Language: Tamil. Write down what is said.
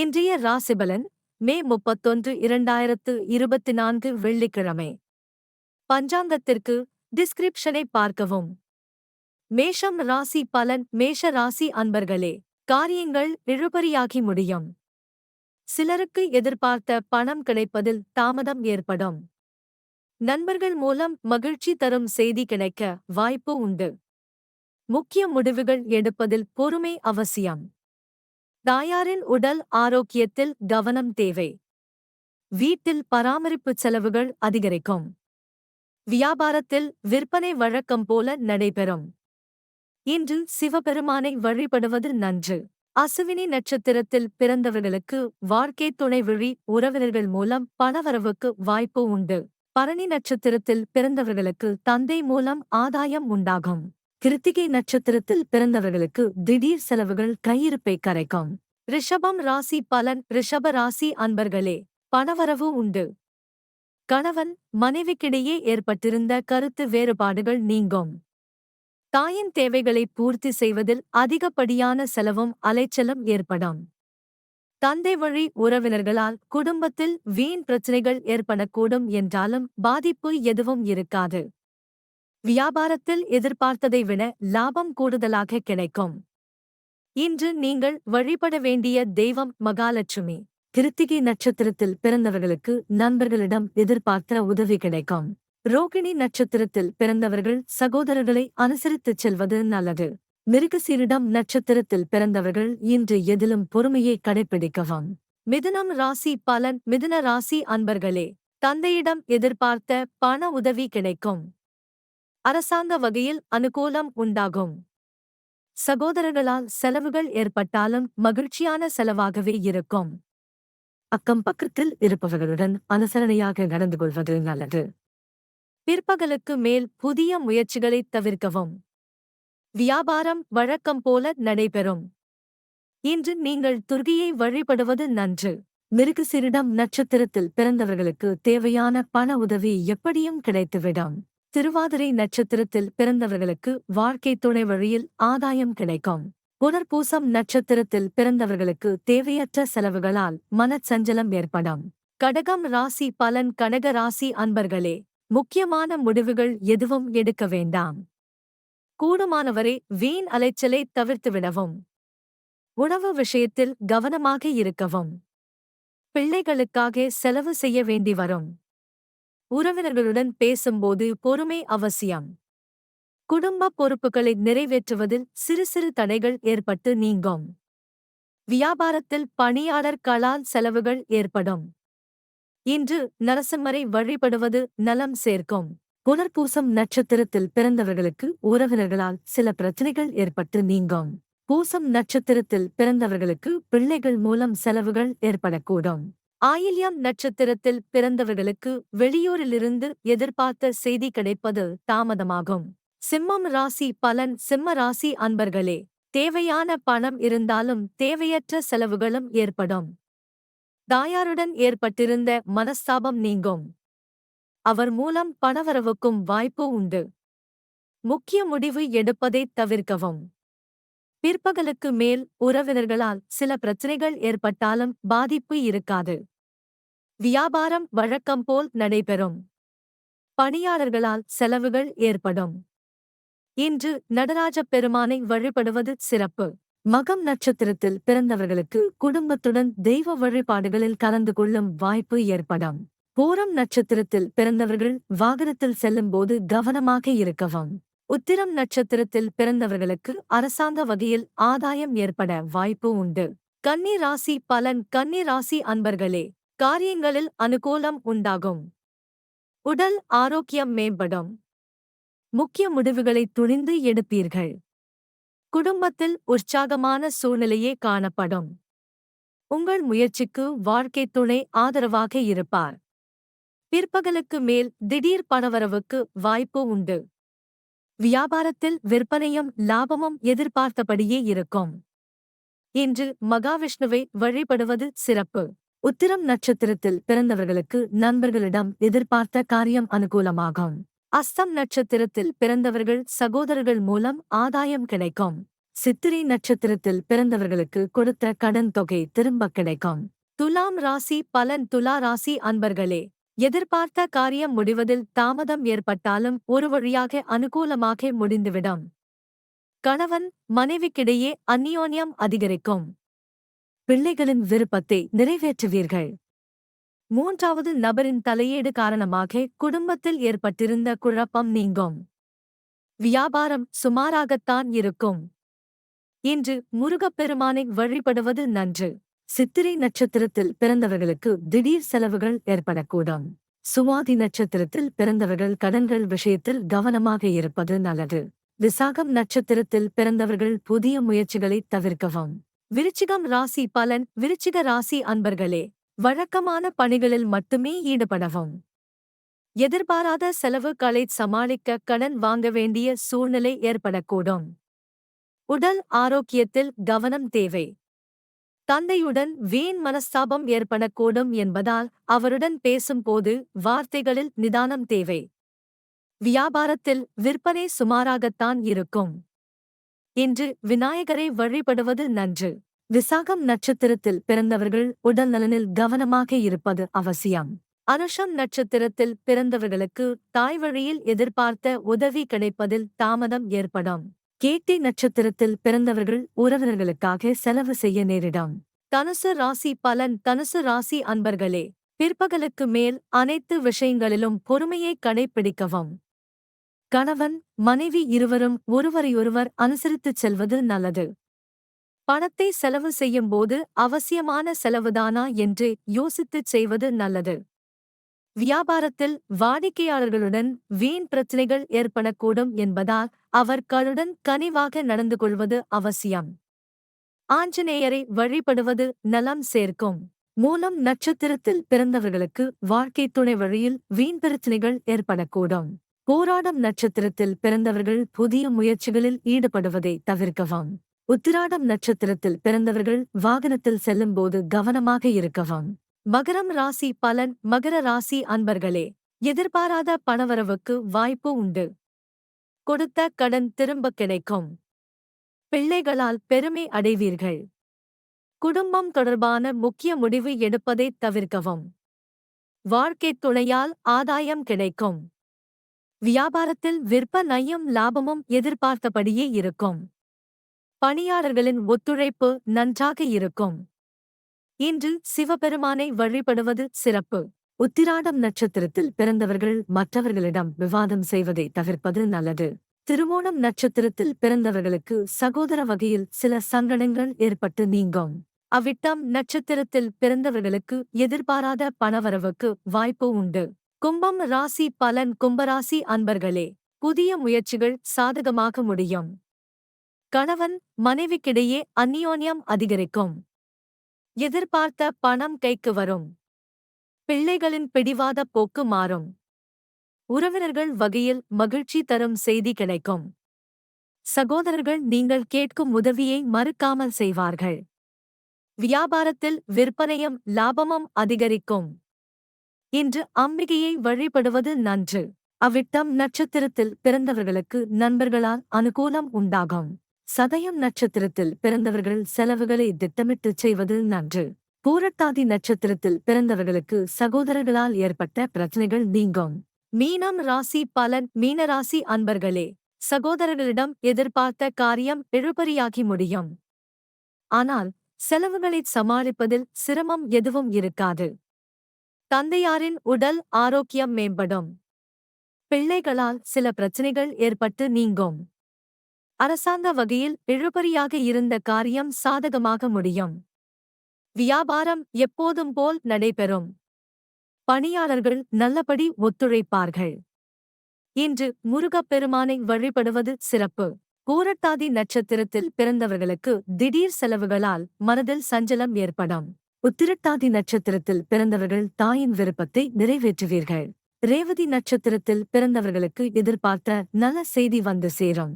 இன்றைய ராசிபலன் மே முப்பத்தொன்று இரண்டாயிரத்து இருபத்தி நான்கு வெள்ளிக்கிழமை. பஞ்சாங்கத்திற்கு டிஸ்கிரிப்ஷனை பார்க்கவும். மேஷம் ராசி பலன் மேஷ ராசி அன்பர்களே காரியங்கள் இழுபறியாகி முடியும். சிலருக்கு எதிர்பார்த்த பணம் கிடைப்பதில் தாமதம் ஏற்படும். நண்பர்கள் மூலம் மகிழ்ச்சி தரும் செய்தி கிடைக்க வாய்ப்பு உண்டு. முக்கிய முடிவுகள் எடுப்பதில் பொறுமை அவசியம். தாயாரின் உடல் ஆரோக்கியத்தில் கவனம் தேவை. வீட்டில் பராமரிப்பு செலவுகள் அதிகரிக்கும். வியாபாரத்தில் விற்பனை வழக்கம் போல நடைபெறும். இன்று சிவபெருமானை வழிபடுவது நன்று. அசுவினி நட்சத்திரத்தில் பிறந்தவர்களுக்கு வாழ்க்கை துணை வழி உறவினர்கள் மூலம் பணவரவுக்கு வாய்ப்பு உண்டு. பரணி நட்சத்திரத்தில் பிறந்தவர்களுக்கு தந்தை மூலம் ஆதாயம் உண்டாகும். கிருத்திகை நட்சத்திரத்தில் பிறந்தவர்களுக்கு திடீர் செலவுகள் கையிருப்பை கரைக்கும். ரிஷபம் ராசி பலன். ரிஷப ராசி அன்பர்களே பணவரவு உண்டு. கணவன் மனைவிக்கிடையே ஏற்பட்டிருந்த கருத்து வேறுபாடுகள் நீங்கும். தாயின் தேவைகளை பூர்த்தி செய்வதில் அதிகப்படியான செலவும் அலைச்சலும் ஏற்படும். தந்தை வழி உறவினர்களால் குடும்பத்தில் வீண் பிரச்சினைகள் ஏற்படக்கூடும் என்றாலும் பாதிப்பு எதுவும் இருக்காது. வியாபாரத்தில் எதிர்பார்த்ததை விட லாபம் கூடுதலாக கிடைக்கும். இன்று நீங்கள் வழிபட வேண்டிய தெய்வம் மகாலட்சுமி கிருத்திகை நட்சத்திரத்தில் பிறந்தவர்களுக்கு நண்பர்களிடம் எதிர்பார்த்த உதவி கிடைக்கும். ரோகிணி நட்சத்திரத்தில் பிறந்தவர்கள் சகோதரர்களை அனுசரித்துச் செல்வது நல்லது. மிருகசீரிடம் நட்சத்திரத்தில் பிறந்தவர்கள் இன்று எதிலும் பொறுமையை கடைப்பிடிக்கவும். மிதுனம் ராசி பலன் மிதுன ராசி அன்பர்களே தந்தையிடம் எதிர்பார்த்த பண உதவி கிடைக்கும். அரசாங்க வகையில் அனுகூலம் உண்டாகும். சகோதரர்களால் செலவுகள் ஏற்பட்டாலும் மகிழ்ச்சியான செலவாகவே இருக்கும். அக்கம் பக்கத்தில் இருப்பவர்களுடன் அனுசரணையாக நடந்து கொள்வது நல்லது. பிற்பகலுக்கு மேல் புதிய முயற்சிகளைத் தவிர்க்கவும். வியாபாரம் வழக்கம் போல நடைபெறும். இன்று நீங்கள் துர்கியை வழிபடுவது நன்று. மிருகசிரிடம் நட்சத்திரத்தில் பிறந்தவர்களுக்கு தேவையான பண உதவி எப்படியும் கிடைத்துவிடும். திருவாதிரை நட்சத்திரத்தில் பிறந்தவர்களுக்கு வாழ்க்கை துணை வழியில் ஆதாயம் கிடைக்கும். புனர்பூசம் நட்சத்திரத்தில் பிறந்தவர்களுக்கு தேவையற்ற செலவுகளால் மனச்சஞ்சலம் ஏற்படும். கடகம் ராசி பலன் கடக ராசி அன்பர்களே முக்கியமான முடிவுகள் எதுவும் எடுக்க வேண்டாம். கூடுமானவரை வீண் அலைச்சலை தவிர்த்துவிடவும் உணவு விஷயத்தில் கவனமாக இருக்கவும். பிள்ளைகளுக்காக செலவு செய்ய வேண்டி வரும். உறவினர்களுடன் பேசும்போது பொறுமை அவசியம். குடும்ப பொறுப்புகளை நிறைவேற்றுவதில் சிறு சிறு தடைகள் ஏற்பட்டு நீங்கும். வியாபாரத்தில் பணியாளர் கலால் செலவுகள் ஏற்படும். இன்று நரசிம்மரை வழிபடுவது நலம் சேர்க்கும். புனர்பூசம் நட்சத்திரத்தில் பிறந்தவர்களுக்கு உறவினர்களால் சில பிரச்சனைகள் ஏற்பட்டு நீங்கும். பூசம் நட்சத்திரத்தில் பிறந்தவர்களுக்கு பிள்ளைகள் மூலம் செலவுகள் ஏற்படக்கூடும். ஆயில்யம் நட்சத்திரத்தில் பிறந்தவர்களுக்கு வெளியூரிலிருந்து எதிர்பார்த்த செய்தி கிடைப்பது தாமதமாகும். சிம்மம் ராசி பலன். சிம்ம ராசி அன்பர்களே தேவையான பணம் இருந்தாலும் தேவையற்ற செலவுகளும் ஏற்படும். தாயாருடன் ஏற்பட்டிருந்த மனஸ்தாபம் நீங்கும். அவர் மூலம் பணவரவுக்கும் வாய்ப்பு உண்டு. முக்கிய முடிவு எடுப்பதைத் தவிர்க்கவும். பிற்பகலுக்கு மேல் உறவினர்களால் சில பிரச்சனைகள் ஏற்பட்டாலும் பாதிப்பு இருக்காது. வியாபாரம் வழக்கம் போல் நடைபெறும். பணியாளர்களால் செலவுகள் ஏற்படும். இன்று நடராஜப் பெருமானை வழிபடுவது சிறப்பு. மகம் நட்சத்திரத்தில் பிறந்தவர்களுக்கு குடும்பத்துடன் தெய்வ வழிபாடுகளில் கலந்து கொள்ளும் வாய்ப்பு ஏற்படும். பூரம் நட்சத்திரத்தில் பிறந்தவர்கள் வாகனத்தில் செல்லும்போது கவனமாக இருக்கவும். உத்திரம் நட்சத்திரத்தில் பிறந்தவர்களுக்கு அரசாங்க வகையில் ஆதாயம் ஏற்பட வாய்ப்பு உண்டு. கன்னி ராசி பலன் கன்னி ராசி அன்பர்களே காரியங்களில் அனுகூலம் உண்டாகும். உடல் ஆரோக்கியம் மேம்படும். முக்கிய முடிவுகளை துணிந்து எடுப்பீர்கள். குடும்பத்தில் உற்சாகமான சூழ்நிலையே காணப்படும். உங்கள் முயற்சிக்கு வாழ்க்கை துணை ஆதரவாக இருப்பார். பிற்பகலுக்கு மேல் திடீர் பணவரவுக்கு வாய்ப்பு உண்டு. வியாபாரத்தில் விற்பனையும் லாபமும் எதிர்பார்த்தபடியே இருக்கும். இன்று மகாவிஷ்ணுவை வழிபடுவது சிறப்பு. உத்திரம் நட்சத்திரத்தில் பிறந்தவர்களுக்கு நண்பர்களிடம் எதிர்பார்த்த காரியம் அனுகூலமாகும். அஸ்தம் நட்சத்திரத்தில் பிறந்தவர்கள் சகோதரர்கள் மூலம் ஆதாயம் கிடைக்கும். சித்திரை நட்சத்திரத்தில் பிறந்தவர்களுக்கு கொடுத்த கடன் தொகை திரும்ப கிடைக்கும். துலாம் ராசி பலன் துலா ராசி அன்பர்களே எதிர்பார்த்த காரியம் முடிவதில் தாமதம் ஏற்பட்டாலும் ஒரு வழியாக அனுகூலமாக முடிந்துவிடும். கணவன் மனைவிக்கிடையே அந்நியோன்யம் அதிகரிக்கும். பிள்ளைகளின் விருப்பத்தை நிறைவேற்றுவீர்கள். மூன்றாவது நபரின் தலையீடு காரணமாக குடும்பத்தில் ஏற்பட்டிருந்த குழப்பம் நீங்கும். வியாபாரம் சுமாராகத்தான் இருக்கும். இன்று முருகப்பெருமானை வழிபடுவது நன்று. சித்திரை நட்சத்திரத்தில் பிறந்தவர்களுக்கு திடீர் செலவுகள் ஏற்படக்கூடும். சுவாதி நட்சத்திரத்தில் பிறந்தவர்கள் கடன்கள் விஷயத்தில் கவனமாக இருப்பது நல்லது. விசாகம் நட்சத்திரத்தில் பிறந்தவர்கள் புதிய முயற்சிகளை தவிர்க்கவும். விருச்சிகம் ராசி பலன் விருச்சிக ராசி அன்பர்களே வழக்கமான பணிகளில் மட்டுமே ஈடுபடவும். எதிர்பாராத செலவுகளை சமாளிக்க கடன் வாங்க வேண்டிய சூழ்நிலை ஏற்படக்கூடும். உடல் ஆரோக்கியத்தில் கவனம் தேவை. தந்தையுடன் வீண் மனஸ்தாபம் ஏற்படக்கூடும் என்பதால் அவருடன் பேசும்போது வார்த்தைகளில் நிதானம் தேவை. வியாபாரத்தில் விற்பனை சுமாராகத்தான் இருக்கும். இன்று விநாயகரை வழிபடுவது நன்று. விசாகம் நட்சத்திரத்தில் பிறந்தவர்கள் உடல் நலனில் கவனமாக இருப்பது அவசியம். அனுஷம் நட்சத்திரத்தில் பிறந்தவர்களுக்கு தாய் வழியில் எதிர்பார்த்த உதவி கிடைப்பதில் தாமதம் ஏற்படும். கேட்டி நட்சத்திரத்தில் பிறந்தவர்கள் உறவினர்களுக்காக செலவு செய்ய நேரிடும். தனுசு ராசி பலன் தனுசு ராசி அன்பர்களே பிற்பகலுக்கு மேல் அனைத்து விஷயங்களிலும் பொறுமையை கடைப்பிடிக்கவும். கணவன் மனைவி இருவரும் ஒருவரையொருவர் அனுசரித்துச் செல்வது நல்லது. பணத்தை செலவு செய்யும்போது அவசியமான செலவுதானா என்று யோசித்துச் செய்வது நல்லது. வியாபாரத்தில் வாடிக்கையாளர்களுடன் வீண் பிரச்சினைகள் ஏற்படக்கூடும் என்பதால் அவர்களுடன் கனிவாக நடந்து கொள்வது அவசியம். ஆஞ்சநேயரை வழிபடுவது நலம் சேர்க்கும். மூலம் நட்சத்திரத்தில் பிறந்தவர்களுக்கு வாழ்க்கை துணை வழியில் வீண் பிரச்சினைகள் ஏற்படக்கூடும். போராடம் நட்சத்திரத்தில் பிறந்தவர்கள் புதிய முயற்சிகளில் ஈடுபடுவதை தவிர்க்கவும். உத்திராடம் நட்சத்திரத்தில் பிறந்தவர்கள் வாகனத்தில் செல்லும்போது கவனமாக இருக்கவும். மகரம் ராசி பலன் மகர ராசி அன்பர்களே எதிர்பாராத பணவரவுக்கு வாய்ப்பு உண்டு. கொடுத்த கடன் திரும்ப கிடைக்கும். பிள்ளைகளால் பெருமை அடைவீர்கள். குடும்பம் தொடர்பான முக்கிய முடிவு எடுப்பதைத் தவிர்க்கவும். வாழ்க்கைத் துணையால் ஆதாயம் கிடைக்கும். வியாபாரத்தில் விற்பனையும் லாபமும் எதிர்பார்த்தபடியே இருக்கும். பணியாளர்களின் ஒத்துழைப்பு நன்றாக இருக்கும். இன்று சிவபெருமானை வழிபடுவது சிறப்பு. உத்திராடம் நட்சத்திரத்தில் பிறந்தவர்கள் மற்றவர்களிடம் விவாதம் செய்வதை தவிர்ப்பது நல்லது. திருவோணம் நட்சத்திரத்தில் பிறந்தவர்களுக்கு சகோதர வகையில் சில சங்கடங்கள் ஏற்பட்டு நீங்கும். அவ்விட்டம் நட்சத்திரத்தில் பிறந்தவர்களுக்கு எதிர்பாராத பணவரவுக்கு வாய்ப்பு உண்டு. கும்பம் ராசி பலன் கும்பராசி அன்பர்களே புதிய முயற்சிகள் சாதகமாக முடியும். கணவன் மனைவிக்கிடையே அந்நியோன்யம் அதிகரிக்கும். எதிர்பார்த்த பணம் கைக்கு வரும். பிள்ளைகளின் பிடிவாத போக்கு மாறும். உறவினர்கள் வகையில் மகிழ்ச்சி தரும் செய்தி கிடைக்கும். சகோதரர்கள் நீங்கள் கேட்கும் உதவியை மறுக்காமல் செய்வார்கள். வியாபாரத்தில் விற்பனையும் லாபமும் அதிகரிக்கும். இன்று அம்பிகையை வழிபடுவது நன்று. அவ்விட்டம் நட்சத்திரத்தில் பிறந்தவர்களுக்கு நண்பர்களால் அனுகூலம் உண்டாகும். சதயம் நட்சத்திரத்தில் பிறந்தவர்கள் செலவுகளை திட்டமிட்டுச் செய்வது நன்று. பூரட்டாதி நட்சத்திரத்தில் பிறந்தவர்களுக்கு சகோதரர்களால் ஏற்பட்ட பிரச்சனைகள் நீங்கும். மீனம் ராசி பலன் மீனராசி அன்பர்களே சகோதரர்களிடம் எதிர்பார்த்த காரியம் இழுபறியாகி முடியும். ஆனால் செலவுகளைச் சமாளிப்பதில் சிரமம் எதுவும் இருக்காது. தந்தையாரின் உடல் ஆரோக்கியம் மேம்படும். பிள்ளைகளால் சில பிரச்சனைகள் ஏற்பட்டு நீங்கும். அரசாங்க வகையில் இழுபறியாக இருந்த காரியம் சாதகமாக முடியும். வியாபாரம் எப்போதும் போல் நடைபெறும். பணியாளர்கள் நல்லபடி ஒத்துழைப்பார்கள். இன்று முருகப்பெருமானை வழிபடுவது சிறப்பு. பூரட்டாதி நட்சத்திரத்தில் பிறந்தவர்களுக்கு திடீர் செலவுகளால் மனதில் சஞ்சலம் ஏற்படும். உத்திரட்டாதி நட்சத்திரத்தில் பிறந்தவர்கள் தாயின் விருப்பத்தை நிறைவேற்றுவீர்கள். ரேவதி நட்சத்திரத்தில் பிறந்தவர்களுக்கு எதிர்பார்த்த நல்ல செய்தி வந்து சேரும்.